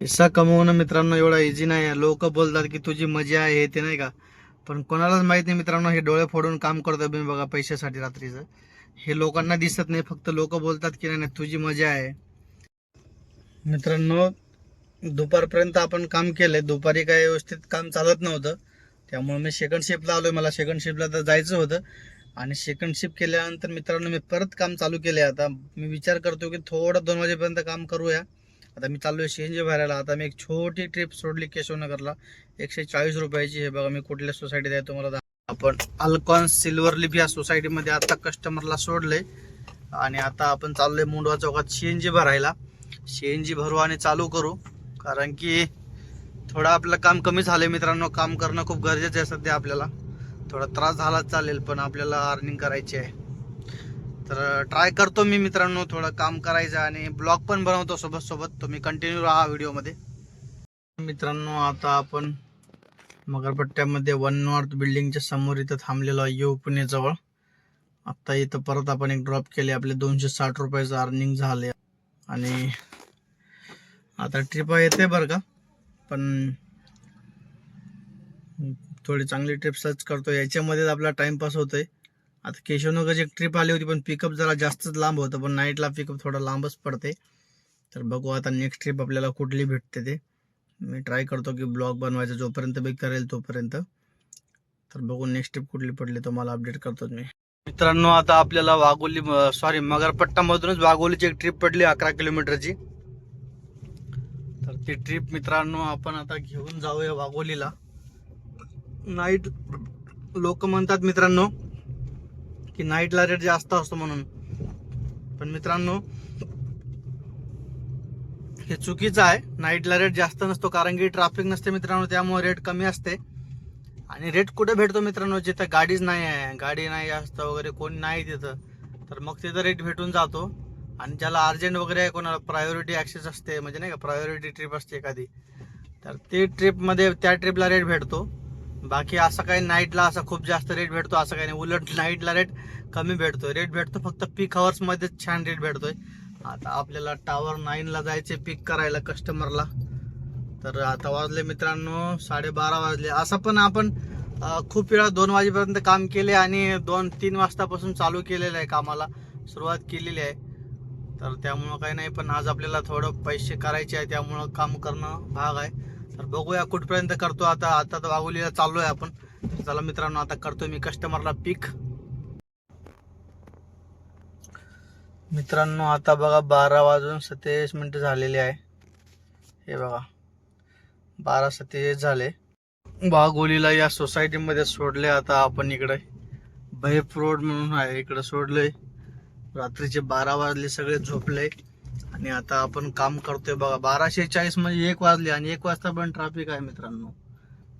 पैसा कमवणं मित्रांनो एवढा इझी नाही आहे. लोक बोलतात की तुझी मजा आहे हे ते नाही का? पण कोणालाच माहीत नाही मित्रांनो हे डोळे फोडून काम करतो मी बघा पैशासाठी रात्रीचं. हे लोकांना दिसत नाही फक्त लोक बोलतात की नाही नाही, तुझी मजा आहे. मित्रांनो दुपारपर्यंत आपण काम केलंय. दुपारी काय व्यवस्थित काम चालत नव्हतं. त्यामुळे मी सेकंड शिफ्टला आलोय. मला सेकंड शिफ्टला तर जायचं होतं. आणि सेकंड शिफ्ट केल्यानंतर मित्रांनो मी परत काम चालू केले आता मी विचार करतो की थोडं दोन वाजेपर्यंत काम करूया. आता मी चाललो आहे सी एन जी भरायला. आता मी एक छोटी ट्रिप सोडली केशवनगरला. एकशे चाळीस रुपयाची हे बघा मी कुठल्या सोसायटीत आहे तुम्हाला आपण अल्कॉन सिल्वर लिप या सोसायटीमध्ये आता कस्टमरला सोडले आणि आता आपण चाललोय मुंडवा चौकात सीएनजी भरायला. सीएनजी भरू आणि चालू करू. कारण की थोडं आपलं काम कमी झालंय मित्रांनो. काम करणं खूप गरजेचं आहे सध्या आपल्याला. थोडा त्रास झालाच चालेल पण आपल्याला अर्निंग करायची आहे. तर ट्राय करतो मी मित्रांनो थोडं काम करायचं आणि ब्लॉग पण बनवतो सोबत सोबत तुम्ही कंटिन्यू राहा व्हिडिओमध्ये. मित्रांनो आता आपण मगरपट्ट्यामध्ये वन नॉर्थ बिल्डिंगच्या समोर इथं थांबलेलो आहे यू पुणेजवळ आत्ता इथं परत आपण एक ड्रॉप केले आपले दोनशे साठ रुपयाचं अर्निंग झाले. आणि आता ट्रिप येते बरं का पण थोडी चांगली ट्रिप सर्च करतो. याच्यामध्येच आपला टाइमपास होतोय. आता केशवनगरची एक ट्रिप आली होती पण पिकअप जरा जास्तच लांब होतं पण नाईटला पिकअप थोडं लांबच पडते. तर बघू आता नेक्स्ट ट्रिप आपल्याला कुठली भेटते ते. मी ट्राय करतो की ब्लॉग बनवायचा जोपर्यंत बी करेल तोपर्यंत. तर बघू नेक्स्ट ट्रिप कुठली पडली तो मला अपडेट करतो मी. मित्रांनो आता आपल्याला वाघोली सॉरी मगरपट्टामधूनच वाघोलीची एक ट्रिप पडली अकरा किलोमीटरची. तर ती ट्रिप मित्रांनो आपण आता घेऊन जाऊया वाघोलीला. नाईट लोक म्हणतात मित्रांनो की नाईटला रेट जास्त असतो म्हणून. पण मित्रांनो हे चुकीचं आहे. नाईटला रेट जास्त नसतो कारण की ट्रॅफिक नसते मित्रांनो त्यामुळे रेट कमी असते. आणि रेट कुठे भेटतो मित्रांनो? जिथं गाडीच नाही आहे. गाडी नाही असतं वगैरे कोणी नाही तिथं. तर मग तिथं रेट भेटून जातो. आणि ज्याला अर्जंट वगैरे आहे कोणाला प्रायोरिटी ॲक्सेस असते म्हणजे नाही का प्रायोरिटी ट्रिप असते एखादी. तर ते ट्रिपमध्ये त्या ट्रिपला रेट भेटतो. बाकी असं काही नाईटला असं खूप जास्त रेट भेटतो असं काही नाही. उलट नाईटला रेट कमी भेटतो रेट भेटतो फक्त पीक मध्येच छान रेट भेटतोय. आता आपल्याला टावर नाईनला जायचे पिक करायला कस्टमरला तर आता वाजले मित्रांनो साडेबारा वाजले. असं पण आपण खूप वेळा दोन वाजेपर्यंत काम केले आणि दोन तीन वाजतापासून चालू केलेलं आहे कामाला. सुरुवात केलेली आहे. तर त्यामुळं काही नाही पण आज आपल्याला थोडं पैसे करायचे आहे त्यामुळं काम करणं भाग आहे. तर बघूया कुठपर्यंत करतो आता. आता तर वाघोलीला चाललोय आपण. चला मित्रांनो आता करतो मी कस्टमरला पिक मित्रांनो आता बघा बारा वाजून सत्तेचाळीस मिनटं झालेली आहे. हे बघा. बारा सत्तेचाळीस झाले. वाघोलीला या सोसायटीमध्ये सोडले आता आपण इकडे. भैप रोड म्हणून आहे इकडे सोडलंय. रात्रीचे बारा वाजले सगळे झोपले. आणि आता आपण काम करतोय बघा बाराशे चाळीस म्हणजे एक वाजले आणि एक वाजता पण ट्राफिक आहे मित्रांनो.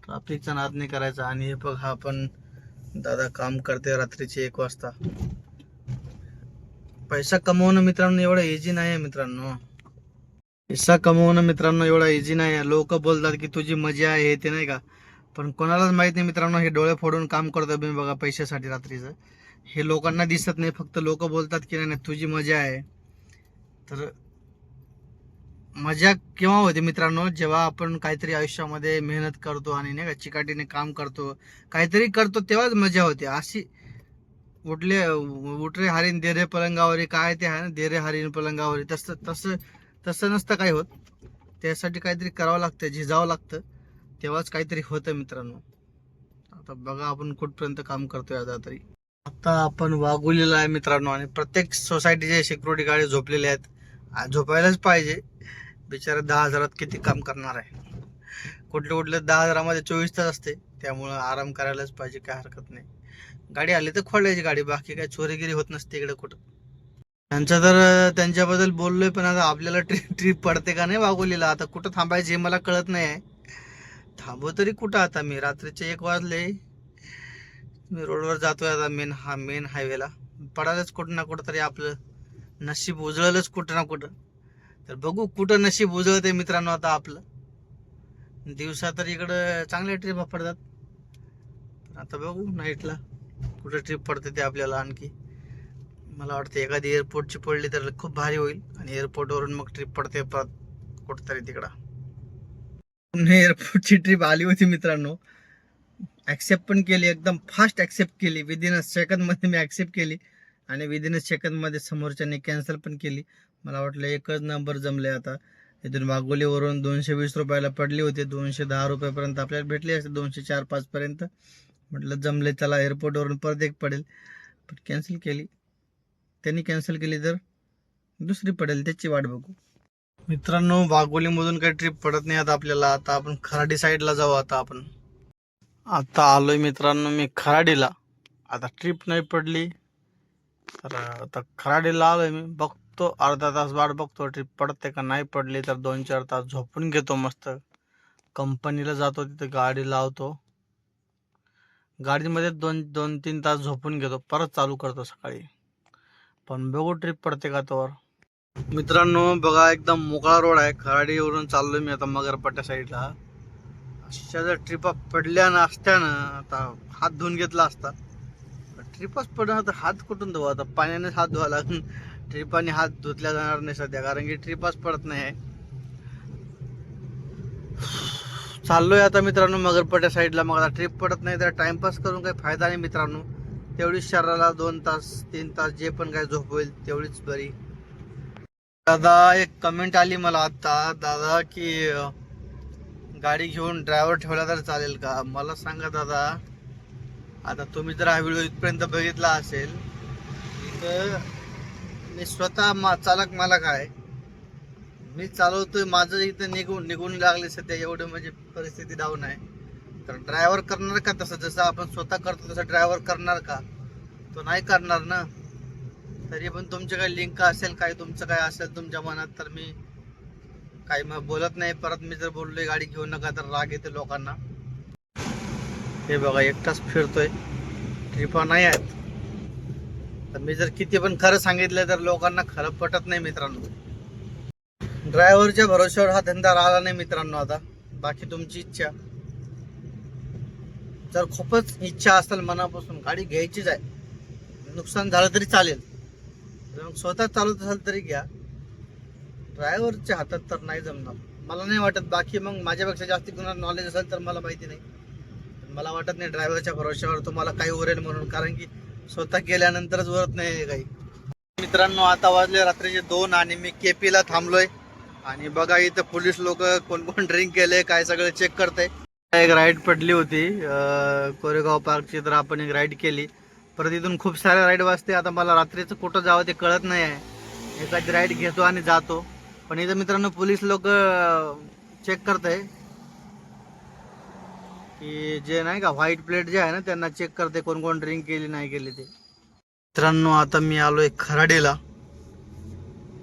ट्राफिकचा नाद नाही करायचा. आणि हे बघ हा दादा काम करते रात्रीचे एक वाजता. पैसा कमवणं मित्रांनो एवढं इझी नाही आहे मित्रांनो. पैसा कमवणं मित्रांनो एवढा इझी नाही आहे. लोक बोलतात की तुझी मजा आहे हे ते नाही का? पण कोणालाच माहीत नाही मित्रांनो हे डोळे फोडून काम करतो मी बघा पैशासाठी रात्रीचं. हे लोकांना दिसत नाही फक्त लोक बोलतात की नाही नाही, तुझी मजा आहे. तर मजा केव्हा होते मित्रांनो? जेव्हा आपण काहीतरी आयुष्यामध्ये मेहनत करतो आणि नाही का चिकाटीने काम करतो काहीतरी करतो तेव्हाच मजा होते. अशी उठले उठरे हरीन देरे पलंगावरी काय ते आहे ना देरे हरीन पलंगावरी तसं तसं तसं नसतं काय होत. त्यासाठी काहीतरी करावं लागतं झिजावं लागतं. तेव्हाच काहीतरी होतं मित्रांनो. आता बघा आपण कुठपर्यंत काम करतोय आता तरी. आता आपण वागवलेलं आहे मित्रांनो आणि प्रत्येक सोसायटीचे सिक्युरिटी गाडी झोपलेले आहेत. झोपायलाच पाहिजे. बिचारा दहा हजारात किती काम करणार आहे. कुठले कुठले दहा हजारामध्ये चोवीस तास असते त्यामुळं आराम करायलाच पाहिजे काय हरकत नाही. गाडी आली तर खोलायची गाडी बाकी काय चोरीगिरी होत नसते इकडे कुठं. त्यांचं तर त्यांच्याबद्दल बोललोय पण आता आपल्याला ट्रिप ट्रिप पडते का नाही वागवलेला आता कुठं थांबायचे हे मला कळत नाही आहे. थांबव तरी कुठं आता मी? रात्रीचे एक वाजले. मी रोडवर जातोय आता मेन हा मेन हायवेला पडायलाच कुठं ना कुठं तरी आपलं नशीब उजळलंच कुठं ना कुठं. तर बघू कुठं नशीब उजळते मित्रांनो आता आपलं. दिवसा तर इकडं चांगल्या ट्रिप पडतात आता बघू नाईटला कुठं ट्रिप पडते ते आपल्याला आणखी. मला वाटतं एखादी एअरपोर्टची पडली तर खूप भारी होईल. आणि एअरपोर्टवरून मग ट्रिप पडते परत कुठंतरी तिकडं. पुन्हा एअरपोर्टची ट्रिप आली होती मित्रांनो. ॲक्सेप्ट पण केली एकदम फास्ट ॲक्सेप्ट केली. विदिन अ सेकंदमध्ये मी ॲक्सेप्ट केली. आणि विदिन अ सेकंदमध्ये समोरच्याने कॅन्सल पण केली. मला वाटलं एकच नंबर जमले आता. इथून वाघोलीवरून दोनशे वीस रुपयाला पडली होती. दोनशे दहा रुपयापर्यंत आपल्याला भेटली असते. दोनशे चार पाचपर्यंत म्हटलं जमले चला एअरपोर्टवरून परत एक पडेल. पण कॅन्सल केली. त्यांनी कॅन्सल केली तर दुसरी पडेल. त्याची वाट बघू. मित्रांनो वाघोलीमधून काही ट्रिप पडत नाही आता आपल्याला. आता आपण खराडी साईडला जाऊ आता आपण. आता आलोय मित्रांनो मी खराडीला. आता ट्रिप नाही पडली. तर आता खराडीला आलोय मी. बघतो अर्धा तास वाट बघतो. ट्रिप पडते का नाही पडली तर दोन चार तास झोपून घेतो मस्त. कंपनीला जातो तिथे गाडी लावतो. गाडीमध्ये दोन दोन तीन तास झोपून घेतो. परत चालू करतो सकाळी. पण बघू ट्रिप पडते का तोवर. मित्रांनो बघा एकदम मोकळा रोड आहे. खराडीवरून चाललोय मी आता मगरपट्ट्या साईडला. अशा जर ट्रिपा पडल्या ना असत्या ना आता हात धुवून घेतला असता. ट्रिपच पडणार तर हात कुठून धुवा? आता पाण्याने हात धुवा लागून ट्रिपाने हात धुतल्या जाणार नाही सध्या कारण की ट्रिपच पडत नाही. आहे चाललोय आता मित्रांनो मगरपट्ट्या साईडला मग आता ट्रिप पडत नाही तर टाइमपास करून काही फायदा नाही मित्रांनो. तेवढीच शरीराला दोन तास तीन तास जे पण काही झोप होईल तेवढीच बरी. दादा एक कमेंट आली मला आता. दादा की गाडी घेऊन ड्रायव्हर ठेवला तर चालेल का? मला सांगा दादा. आता तुम्ही जर हा व्हिडिओ इथपर्यंत बघितला असेल तर मी स्वतः मा चालक मालक आहे. मी चालवतोय माझं इथं निघून निघून लागले सध्या एवढं म्हणजे परिस्थिती डाऊन आहे. तर ड्रायव्हर करणार का तसं? जसं आपण स्वतः करतो तसं ड्रायव्हर करणार का? तो नाही करणार ना. तरी पण तुमचे काही लिंक असेल काय तुमचं काय असेल तुमच्या मनात तर मी काही मग बोलत नाही. परत मी जर बोललोय गाडी घेऊ नका तर राग येते लोकांना. हे बघा एकटाच फिरतोय. ट्रिपा नाही आहेत. तर मी जर किती पण खरं सांगितलं तर लोकांना खरं पटत नाही मित्रांनो. ड्रायव्हरच्या भरोश्यावर हा धंदा राहिला नाही मित्रांनो आता. बाकी तुमची इच्छा. जर खूपच इच्छा असेल मनापासून गाडी घ्यायचीच आहे. नुकसान झालं तरी चालेल. मग स्वतः चालवत असाल तरी घ्या. ड्रायव्हरच्या हातात तर नाही जमणार. मला नाही वाटत. बाकी मग माझ्यापेक्षा जास्त कुणाला नॉलेज असेल तर मला माहिती नाही. मला वाटत नाही ड्रायव्हरच्या भरोश्यावर तुम्हाला काही उरेल म्हणून कारण की स्वतः गेल्यानंतरच उरत नाही काही. मित्रांनो आता वाजले रात्रीचे दोन आणि मी केपीला थांबलोय. आणि बघा इथं पोलीस लोक कोण कोण ड्रिंक केले काय सगळं चेक करते एक राईड पडली होती कोरेगाव पार्कची तर आपण एक राईड केली. परत इथून खूप साऱ्या राईड वाजते. आता मला रात्रीचं कुठं जावं ते कळत नाही आहे. एखादी राईड घेतो आणि जातो. पण इथं मित्रांनो पोलीस लोक चेक करत आहे की जे नाही का व्हाईट प्लेट जे आहे ना त्यांना चेक करते कोण कोण ड्रिंक केली नाही केली ते. मित्रांनो आता मी आलोय खराडेला.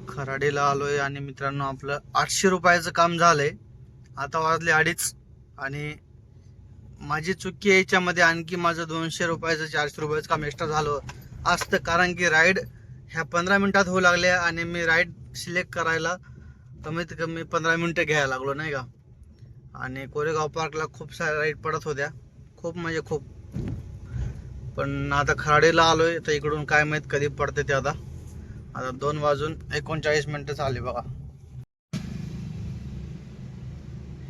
खराडेला आलोय आणि मित्रांनो आपलं आठशे रुपयाचं काम झालंय. आता वाजले अडीच आणि माझी चुकी आहे याच्यामध्ये आणखी माझं दोनशे रुपयाचं चारशे रुपयाचं काम एक्स्ट्रा झालं असतं. कारण की राईड ह्या पंधरा मिनिटात होऊ लागल्या आणि मी राईड सिलेक्ट करायला कमीत कमी पंधरा मिनटं घ्यायला लागलो नाही का? आणि कोरेगाव पार्कला खूप साऱ्या राईड पडत होत्या. खूप म्हणजे खूप. पण आता खराडेला आहे तर इकडून काय माहीत कधी पडते ते आता. आता दोन वाजून एकोणचाळीस मिनटं झाले बघा.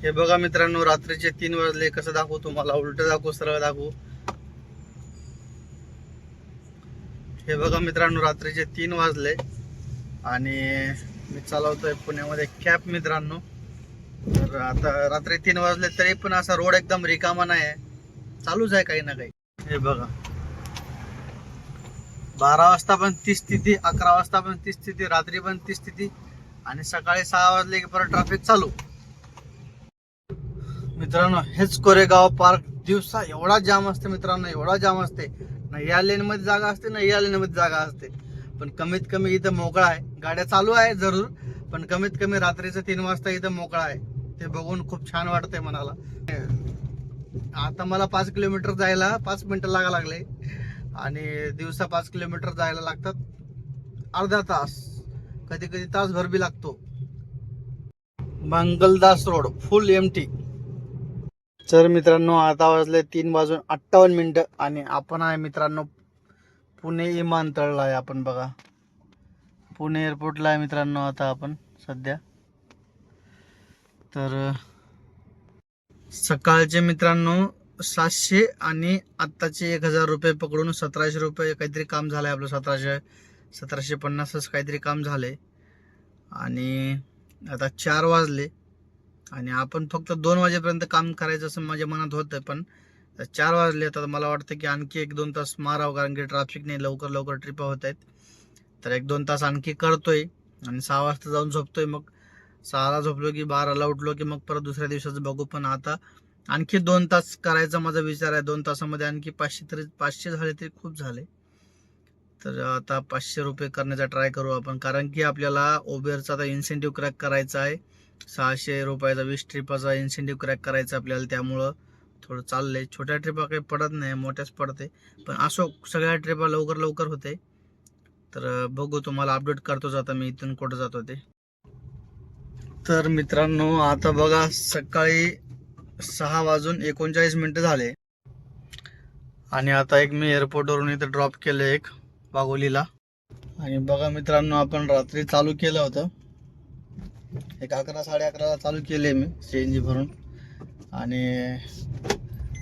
हे बघा मित्रांनो रात्रीचे तीन वाजले. कसं दाखवू तुम्हाला? उलट दाखवू सरळ दाखवू? हे बघा मित्रांनो रात्रीचे तीन वाजले. आणि मी चालवतोय पुण्यामध्ये कॅब मित्रांनो. तर आता रात्री तीन वाजले तरी पण असा रोड एकदम रिकामा नाही आहे चालूच आहे काही ना काही. हे बघा. बारा वाजता पण ती स्थिती अकरा वाजता पण ती स्थिती रात्री पण ती स्थिती आणि सकाळी सहा वाजले की परत ट्रॅफिक चालू. मित्रांनो हेच कोरेगाव पार्क दिवसा एवढा जाम असते मित्रांनो एवढा जाम असते. ना या लेन मध्ये जागा असते ना या लेन मध्ये जागा असते. पण कमीत कमी इथं मोकळा आहे. गाड्या चालू आहे जरूर पण कमीत कमी रात्रीचं तीन वाजता इथं मोकळा आहे. ते बघून खूप छान वाटतंय मनाला. आता मला पाच किलोमीटर जायला पाच मिनिटं लागा लागले. आणि दिवसा पाच किलोमीटर जायला लागतात. अर्धा तास. कधी कधी तासभर बी लागतो. Mangaldas road full M T तर मित्रांनो आता वाजले तीन वाजून अठ्ठावन्न मिनिटं आणि आपण आहे मित्रांनो पुणे विमानतळला आहे आपण बघा. पुणे एअरपोर्टला आहे मित्रांनो आता आपण सध्या. तर सकाळचे मित्रांनो सातशे आणि आत्ताचे एक हजार रुपये पकडून सतराशे रुपये काहीतरी काम झालं आहे आपलं सतराशे सतराशे पन्नासच काहीतरी काम झालंय. आणि आता चार वाजले आणि आपण फक्त दोन वाजेपर्यंत काम करायचं असं माझ्या मनात होतं पण चार वाजले. तर मला वाटतं की आणखी एक दोन तास मारावं कारण की ट्रॅफिक नाही लवकर लवकर ट्रिपा होत आहेत. तर एक दोन तास आणखी करतोय आणि सहा वाजता जाऊन झोपतोय मग. सहाला झोपलो की बाराला उठलो की मग परत दुसऱ्या दिवसाचं बघू. पण आता आणखी दोन तास करायचा माझा विचार आहे. दोन तासामध्ये आणखी पाचशे तरी पाचशे झाले तरी खूप झाले. तर आता पाचशे रुपये करण्याचा ट्राय करू आपण. कारण की आपल्याला ओबेरचा आता इन्सेंटिव्ह क्रॅक करायचा आहे. सहाशे रुपयाचा वीस ट्रिपाचा इन्सेंटिव्ह क्रॅक करायचा आपल्याला. त्यामुळं थोडं चाललंय. छोट्या ट्रिपा काही पडत नाही मोठ्याच पडते पण असो सगळ्या ट्रिपा लवकर लवकर होते. तर बघू तुम्हाला अपडेट करतोच आता मी इथून कुठं जातो ते. तर मित्रांनो आता बघा सकाळी सहा वाजून एकोणचाळीस मिनटं झाले. आणि आता एक मी एअरपोर्टवरून इथं ड्रॉप केलं एक वाघोलीला आणि बघा मित्रांनो आपण रात्री चालू केलं होतं. एक अकरा साडे अकराला चालू केले मी सी एन जी भरून. आणि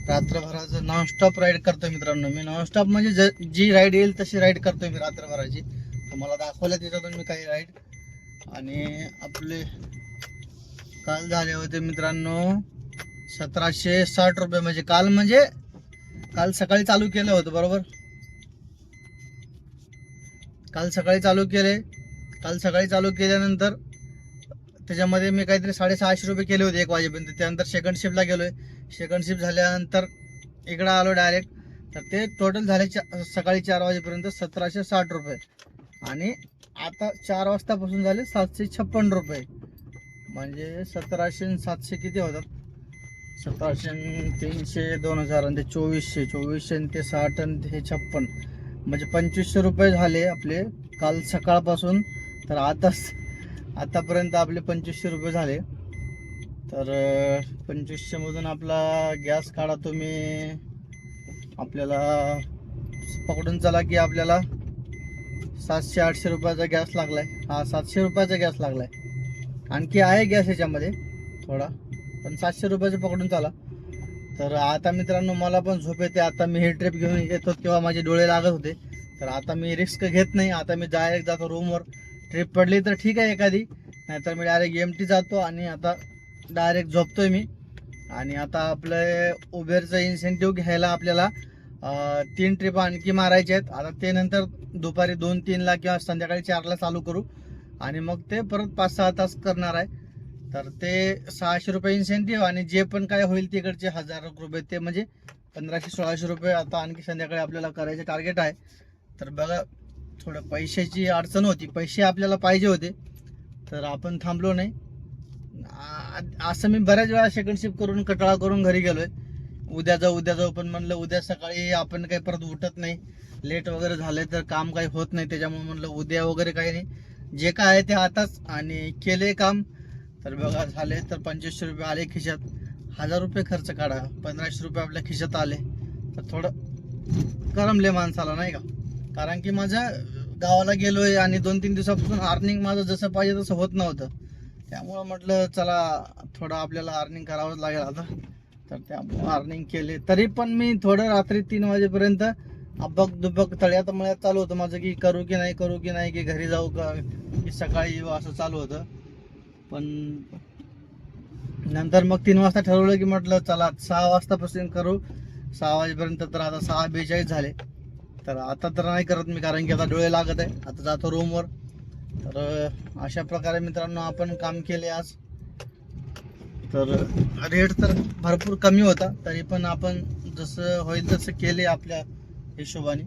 रात्रभराचं नॉनस्टॉप राईड करतो मित्रांनो मी. नॉनस्टॉप म्हणजे ज- जी राईड येईल तशी राईड करतो मी रात्रभराची. मला दाखवलं त्याच्यातून मी काही राईड आणि आपले काल झाले होते मित्रांनो सतराशे साठ रुपये. म्हणजे काल म्हणजे काल सकाळी चालू केलं होतं बरोबर? काल सकाळी चालू केले. काल सकाळी चालू केल्यानंतर त्याच्यामध्ये मी काहीतरी साडेसहाशे रुपये केले होते एक वाजेपर्यंत. त्यानंतर सेकंड शिफ्टला गेलोय. सेकंड शिफ्ट झाल्यानंतर इकडं आलो डायरेक्ट तर ते टोटल झाले चा सकाळी चार वाजेपर्यंत सतराशे साठ रुपये. आणि आता चार वाजतापासून झाले सातशे छप्पन रुपये. म्हणजे सतराशे सातशे किती होतात? सतराशे तीनशे दोन हजार आणि ते चोवीसशे चोवीसशे ते साठ आणि हे छप्पन. म्हणजे पंचवीसशे रुपये झाले आपले काल सकाळपासून. तर आताच आतापर्यंत आपले पंचवीसशे रुपये झाले. तर पंचवीसशेमधून आपला गॅस काढा तुम्ही. आपल्याला पकडून चला की आपल्याला सातशे आठशे रुपयाचा गॅस लागलाय. हा सातशे रुपयाचा गॅस लागलाय. आणखी आहे गॅस याच्यामध्ये थोडा. पण सातशे रुपयाचं पकडून चला. तर आता मित्रांनो मला पण झोप येते. आता मी हे ट्रिप घेऊन येतो तेव्हा माझे डोळे लागत होते. तर आता मी रिस्क घेत नाही. आता मी डायरेक्ट जातो रूमवर ट्रिप पडली तर ठीक आहे एखादी. नाहीतर मी डायरेक्ट एम टी जातो आणि आता डायरेक्ट झोपतोय मी. आणि आता आपलं उबेरचं इन्सेंटिव्ह घ्यायला आपल्याला तीन ट्रिप आणखी मारायचे आहेत. आता ते नंतर दुपारी दोन तीनला किंवा संध्याकाळी चारला चालू करू. आणि मग ते परत पाच सहा तास करणार आहे. तर ते सहाशे रुपये इन्सेंटिव्ह आणि जे पण काय होईल तिकडचे हजार रुपये ते म्हणजे पंधराशे सोळाशे रुपये आता आणखी संध्याकाळी आपल्याला करायचे टार्गेट आहे. तर बघा थोडं पैशाची अडचण होती. पैसे आपल्याला पाहिजे होते. तर आपण थांबलो नाही. असं मी बऱ्याच वेळा सेकंड शिफ्ट करून कटाळा करून घरी गेलोय. उद्या जाऊ उद्या जाऊ पण म्हणलं उद्या सकाळी आपण काही परत उठत नाही. लेट वगैरे झाले तर काम काही होत नाही. त्याच्यामुळे म्हणलं उद्या वगैरे काही नाही. जे काय आहे ते आताच आणि केले काम. तर बघा झाले तर पंचवीसशे रुपये आले खिशात. हजार रुपये खर्च काढा. पंधराशे रुपये आपल्या खिशात आले. तर थोडं करमले माणसाला नाही का? कारण की माझं गावाला गेलोय आणि दोन तीन दिवसापासून अर्निंग माझं जसं पाहिजे तसं होत नव्हतं. त्यामुळं म्हटलं चला थोडं आपल्याला अर्निंग करावंच लागेल आता. तर त्यामुळं अर्निंग केले. तरी पण मी थोडं रात्री तीन वाजेपर्यंत अब्बक दुब्बक तळ्यात मळ्यात चालू होतं माझं की करू की नाही करू की नाही की घरी जाऊ का की सकाळी येऊ असं चालू होतं. पण नंतर मग तीन वाजता ठरवलं की म्हटलं चला सहा वाजतापासून करू. सहा वाजेपर्यंत तर आता सहा बेचाळीस झाले. तर आता तर नाही करत मी कारण की आता डोळे लागत आहे. आता जातो रूमवर. तर अशा प्रकारे मित्रांनो आपण काम केले आज. तर रेट तर भरपूर कमी होता तरी पण आपण जसं होईल तसं केले आपल्या हिशोबाने.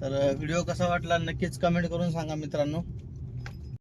तर व्हिडिओ कसा वाटला नक्कीच कमेंट करून सांगा मित्रांनो.